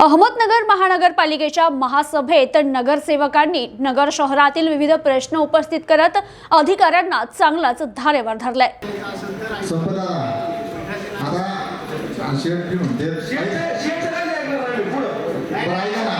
अहमदनगर महानगरपालिकेच्या महासभेत नगरसेवकांनी नगर शहरातील विविध प्रश्न उपस्थित करत अधिकाऱ्यांना चांगलाच धारेवर धरलाय. आता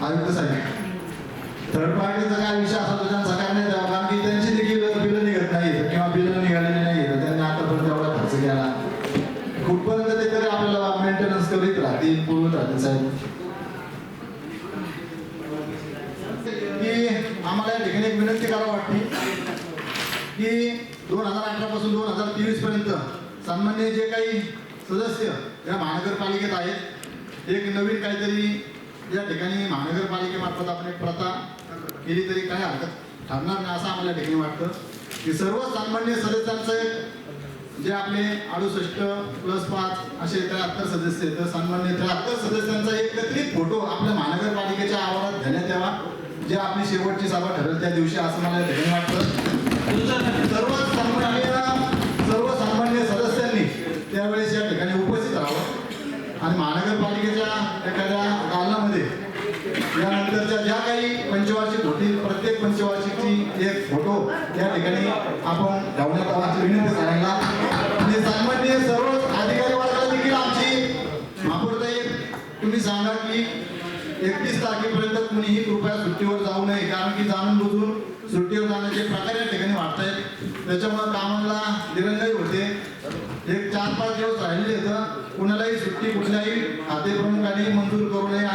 आयुक्त साहेब थर्ड पार्टीचा काय विषय असा तो त्यांचा काय नाही द्यावा कारण की त्यांची देखील बिलं निघत नाही किंवा बिलं निघालेली नाही तर त्यांनी आतापर्यंत एवढा खर्च केला. कुठपर्यंत ते तरी आपल्याला मेंटेनन्स करीत राहतील पुरवत राहतील साहेब. की आम्हाला या ठिकाणी एक विनंती करावी वाटते की दोन हजार अठरा पासून दोन हजार तेवीस पर्यंत सामान्य जे काही सदस्य या महानगरपालिकेत आहेत एक नवीन काहीतरी या ठिकाणी महानगरपालिकेमार्फत आपण एक प्रथा केली तरी काही हरकत ठरणार नाही असं आम्हाला ठिकाणी वाटतं. की सर्व सामान्य सदस्यांचं एक जे आपले अडुसष्ट प्लस पाच असे त्र्याहत्तर सदस्य आहेत तर सन्मान्य त्र्याहत्तर सदस्यांचा एकत्रित फोटो आपल्या महानगरपालिकेच्या आवारात घेण्यात यावा. जे आपली शेवटची सभा ठरेल त्या दिवशी असं मला ठिकाणी वाटतं. सर्व सन्मान्य सर्व सामान्य सदस्यांनी त्यावेळेस या ठिकाणी उपस्थित राहावं आणि महानगरपालिकेच्या एखाद्या दालनामध्ये यानंतरच्या ज्या काही पंचवार्षिक होतील. प्रत्येक पंचवार्षिकची एक फोटो या ठिकाणी आपण लावण्यात यावा विनंती करायला. आणि सामान्य सर्व अधिकारी वर्गाला देखील आमची महापौरताई तुम्ही सांगा की एकतीस तारखेपर्यंत कुणीही कृपया सुट्टीवर जाऊ नये कारण की जाणून बुजून सुट्टीवर जाण्याचे प्रकार या ठिकाणी वाटतायत त्याच्यामुळे कामाला दिरंगाई होते. एक चार पाच दिवस राहिले तर कुणालाही सुट्टी कुठल्याही खाते प्रमुखांनी मंजूर करू नये